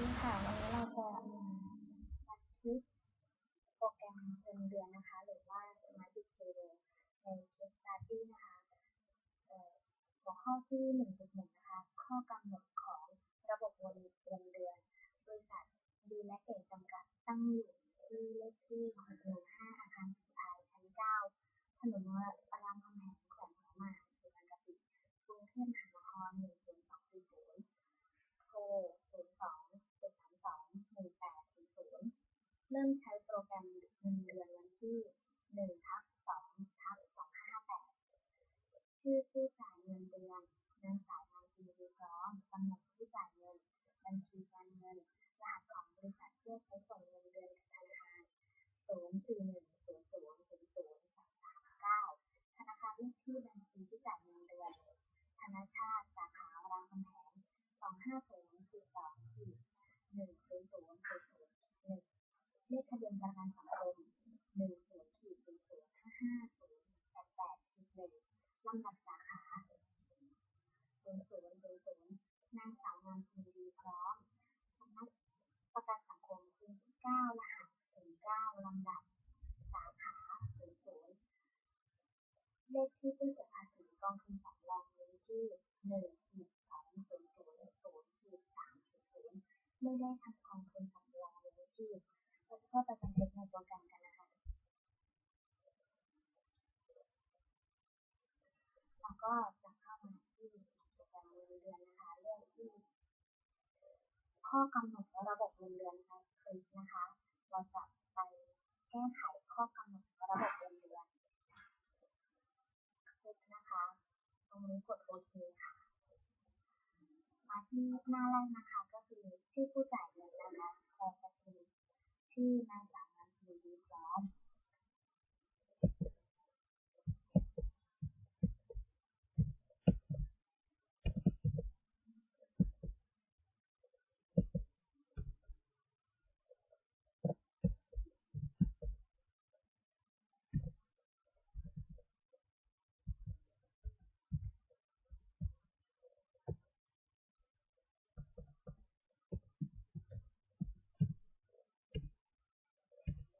ดีค่ะวันนี้เราจะมาบันทึกโปรแกรมเงินเดือนนะคะ หรือว่า Smart Payroll ใน Case Study นะคะเอ่อหัวข้อที่1.1นะคะ ข้อกำหนดของระบบเงินเดือน บริษัทดีและเกตจำกัดตั้งอยู่ที่เลขที่615อาคารสีไทยชั้น9ถนนรามคำแหงแขวงหัวหมากเขตบางกะปิกรุงเทพมหานคร10240โทร เริ่มใช้โปรแกรมเงินเดือนวันที่1ทับ2ทับ258ชื่อผู้จ่ายเงินเดือนนางสาวนางพิมพ์ดีพร้อมตำแหน่งผู้จ่ายเงิน บัญชีการเงิน รหัสของบริษัทเพื่อใช้ส่งเงินเดือนกับธนาคาร041000339ธนาคารเลขที่บัญชีที่จ่ายเงินเดือน ธนชาติสาขารามคำแหง25042 10000 1 เลขทะเบียนประกันสังคมหนึ่งศูนย์ขีดศูนย์ศูนย์ห้าห้าศูนย์แปดแปดขีดหนึ่งลำดับสาขาศูนย์ศูนย์ศูนย์ศูนย์นางสาวงามคุณดีพร้อมคณะประกันสังคมศูนย์เก้ารหัสศูนย์เก้าลำดับ สาขาศูนย์ศูนย์เลขที่ผู้เสียภาษีกองทุนสำรองเงินที่หนึ่งขีดสองศูนย์ศูนย์ศูนย์ขีดสามศูนย์ศูนย์ไม่ได้ทำกองทุนสำรองเงินที่ เข้าไปบันทึกในโปรแกรมกันนะคะแล้วก็จะเข้ามาที่โปรแกรมเงินเดือนนะคะเลือกที่ ข้อกำหนดระบบเงินเดือนนะคะคลิกนะคะ เราจะไปแก้ไขข้อกำหนดระบบเงินเดือนคลิกนะคะ ตรงนี้กดโอเคค่ะ มาที่หน้าแรกนะคะ ก็คือชื่อผู้จ่ายเงินนะคะพอจะเป็น ชื่อนางสาวนางพิมพ์ดีพร้อม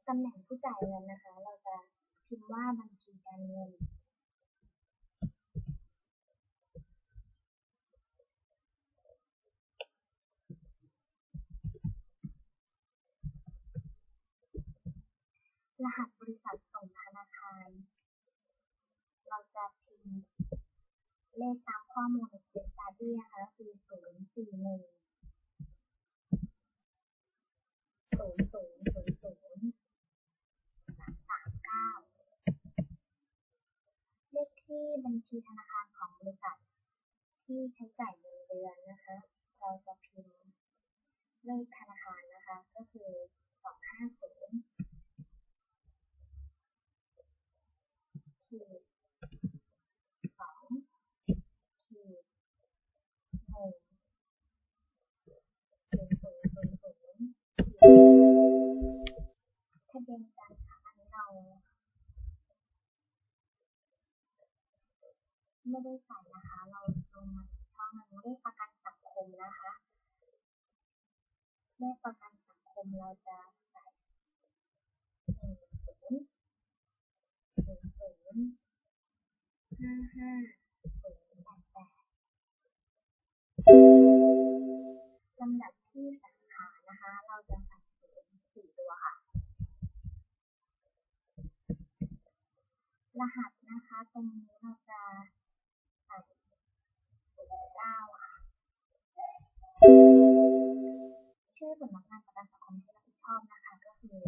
ตำแหน่งผู้จ่ายเงินนะคะ เราจะพิมพ์ว่าบัญชีการเงิน รหัสบริษัทส่งธนาคาร เราจะพิมพ์เลขตามข้อมูลใน Case Study นะคะคือ041 0 0 ที่บัญชีธนาคารของบริษัท ที่ใช้จ่ายเงินเดือนนะคะ เราจะพิมพ์เลขธนาคารนะคะ ก็คือ250ขีด ไม่ได้ใส่นะคะ เราลงมาอีกช่องหนึ่งเลขประกันสังคมนะคะเลขประกันสังคมเราจะใส่หนึ่งศูนย์ศูนย์ศูนย์ห้าห้าศูนย์แปดแปดลำดับที่สาขานะคะ เราจะใส่ศูนย์สี่ตัวค่ะ รหัสนะคะ ตรงนี้เราจะ ชื่อสำนักงานประกันสังคมที่รับผิดชอบนะคะก็คือ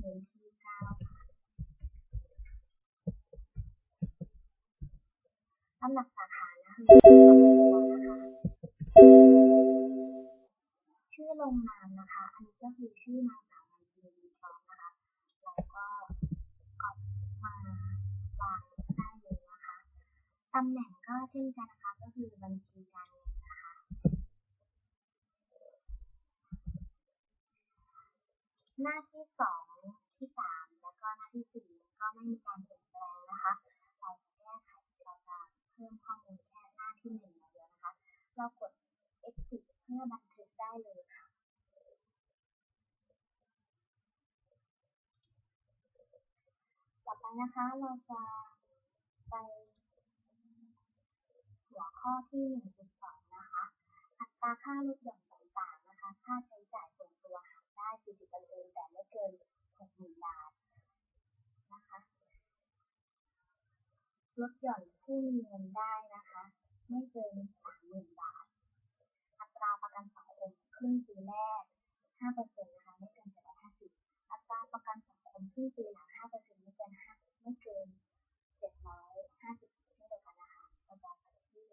พื้นที่เก้าค่ะลำดับสาขานะคะชื่อสองนานนะคะ อันนี้ก็คือชื่อนางสาวนางพิมพ์ดีพร้อมนะคะแล้วก็ก๊อปมาวางได้เลยนะคะตำแหน่งก็เช่นกันนะคะก็คือบัญชีการ หน้าที่สองที่สามแล้วก็หน้าที่สี่ก็ไม่มีการเปลี่ยนแปลงนะคะเราจะแก้ไขเราจะเพิ่มข้อมูลแค่หน้าที่หนึ่งเดียวนะคะ เรากด exit เพื่อบันทึกได้เลยค่ะต่อไปนะคะเราจะไปหัวข้อที่หนึ่งจุดสองนะคะอัตราค่าลดหย่อนต่างๆนะคะ ค่าใช้จ่ายส่วนตัวค่ะ ได้40%แต่ไม่เกิน60,000บาทนะคะลดหย่อนผู้มีเงินได้นะคะ ไม่เกิน30,000บาท อัตราประกันสังคมครึ่งปีแรก5%นะคะไม่เกิน750อัตราประกันสังคมครึ่งปีหลัง5%ไม่เกิน5ไม่เกิน750เช่นเดียวกันนะคะเราจะไปที่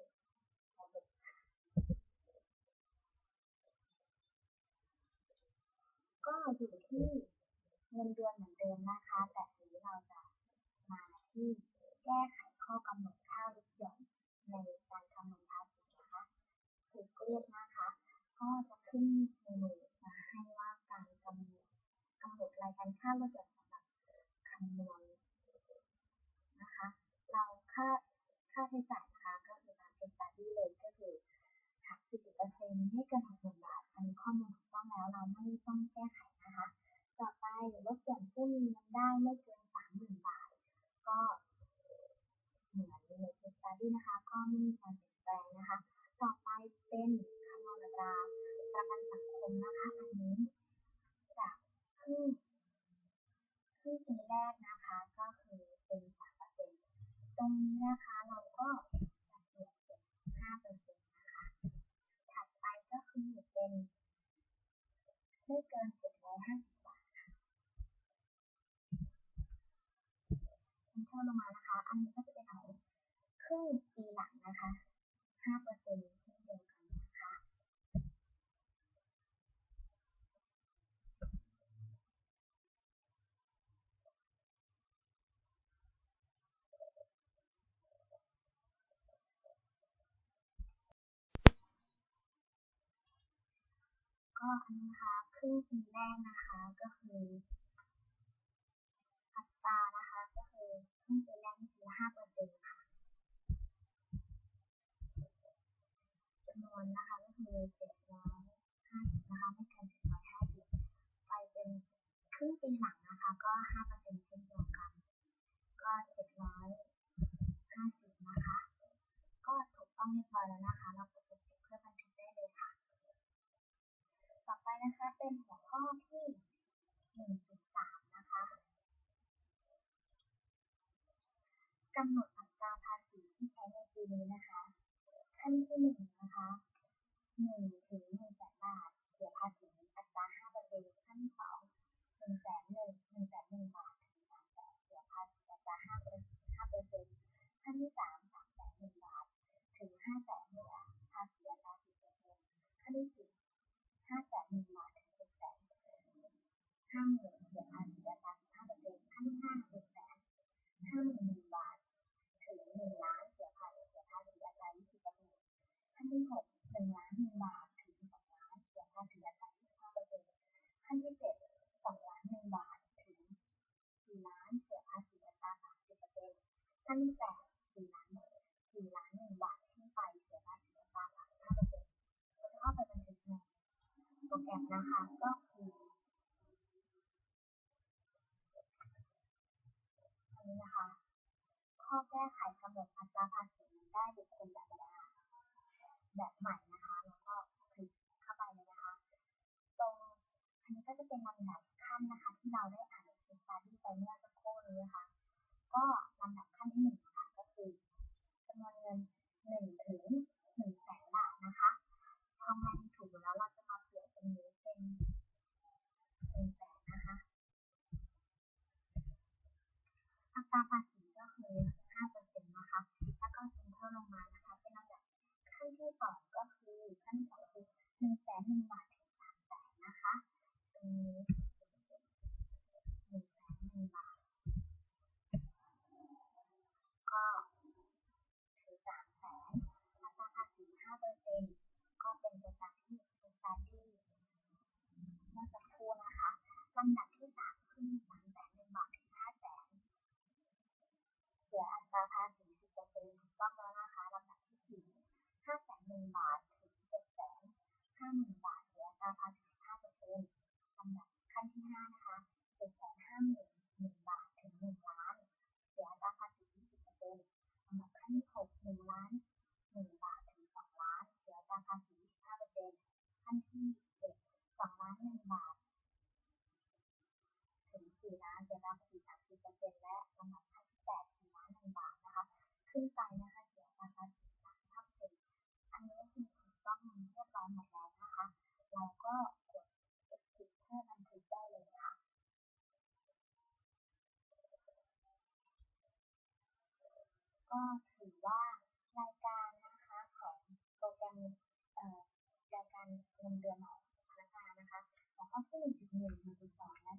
ระบบค่ะ ก็อยู่ที่เงินเดือนเหมือนเดิมนะคะ แต่ทีนี้เราจะมาที่แก้ไขข้อกำหนดค่าลดหย่อนในการคำนวณภาษีนะคะถูกเรียกนะคะ ก็จะขึ้นในมือมาให้ว่าการกำหนดกำหนดรายการค่าลดหย่อนสำหรับคำนวณนะคะ เราค่าค่าใช้จ่ายนะคะก็คือตามเป็นตาร์ดี้เลยก็คือหัก 40%ไม่เกิน6,000บาท อันนี้ข้อมูลถูกต้องแล้วเราไม่ต้องแก้ไขนะคะ ต่อไปลดหย่อนผู้มีเงินได้ไม่เกินสามหมื่นบาท ก็เหมือนในเคสสตาร์ดี้นะคะ ก็ไม่มีการเปลี่ยนแปลงนะคะ ต่อไปเป็นคำนวณอัตราประกันสังคมนะคะ อันนี้จากครึ่งครึ่งปีแรกนะคะ ก็คือเป็น 3%ตรงนี้นะคะเราก็จะเปลี่ยนเป็น 5%นะคะ ถัดไปก็คือเป็น ไม่เกิน750บาทค่ะเพิ่มลงมานะคะ อันนี้ก็จะเป็นของครึ่งปีหลังนะคะห้าเปอร์เซ็นต์กันนะคะ ก็อันนี้นะคะครึ่งปีแรกนะคะก็คืออัตรานะคะก็คือครึ่งปีแรกมีคือห้าเปอร์เซ็นต์ค่ะจำนวนนะคะก็คือเจ็ดร้อยห้าสิบนะคะไม่เกินเจ็ดร้อยห้าสิบไปเป็นครึ่งปีหลังนะคะก็ห้าเปอร์เซ็นต์เช่นเดียวกัน ก็เจ็ดร้อยห้าสิบนะคะ ก็ถูกต้องเรียบร้อยแล้วนะคะเรากดไปเช็คเพื่อบันทึก ต่อไปนะคะเป็นหัวข้อที่ 1.3 นะคะกำหนดอัตราภาษีที่ใช้ในปีนี้นะคะ ขั้นที่หนึ่งนะคะหนึ่ง ขั้นที่เจ็ดสองล้านหนึ่งบาทถึงสี่ล้านเสียภาษีอัตราสามสิบเปอร์เซ็นต์ขั้นที่แปดสี่ล้านสี่ล้านหนึ่งบาทขึ้นไปเสียภาษีอัตราสามสิบห้าเปอร์เซ็นต์เราจะเข้าไปบันทึกในโปรแกรมนะคะก็คืออันนี้นะคะ ข้อแก้ไขกำหนดอัตราภาษีได้บุคคลธรรมดาแบบใหม่นะคะแล้วก็คลิกเข้าไปเลยนะคะ ตรง อันนี้ก็จะเป็นลำดับขั้นนะคะ ที่เราได้อ่านในเคสสตัดดี้ไปเมื่อสักครู่นี้นะคะ ก็ลำดับขั้นที่หนึ่งค่ะก็คือจำนวนเงินหนึ่งถึงหนึ่งแสนบาทนะคะทำงานถูกแล้วเราจะมาเปลี่ยนตรงนี้เป็นหนึ่งแสนนะคะอัตราภาษีก็คือ5%นะคะ แล้วก็เซ็นเตอร์ลงมานะคะ เป็นลำดับขั้นที่สองก็คือขั้นที่สองคือ1นึ่งแสนหนึ่งบาทถึงสามแสนนะคะตรงนี้หนึ่งแสนหนึ่งบาท ก็ถึงสามแสนอัตราภาษี 5%ก็เป็นไปตามที่เป็นตามที่เมื่อสักครู่นะคะลำดับที่สามคือสามแสนหนึ่งบาทถึงห้าแสนเสียอัตราภาษี10%ถูกต้องแล้วนะคะลำดับที่สี่ห้าแสนหนึ่งบาทถึงเจ็ดแสนห้าหมื่นบาทเสียอัตราภาษี15%ลำดับขั้นที่ห้านะคะเจ็ดแสนห้าหมื่น ก็ถือว่ารายการนะคะของโปรแกรมเอ่อรายการเงินเดือนของพนักงานนะคะ ของข้อที่1.1 1.2และ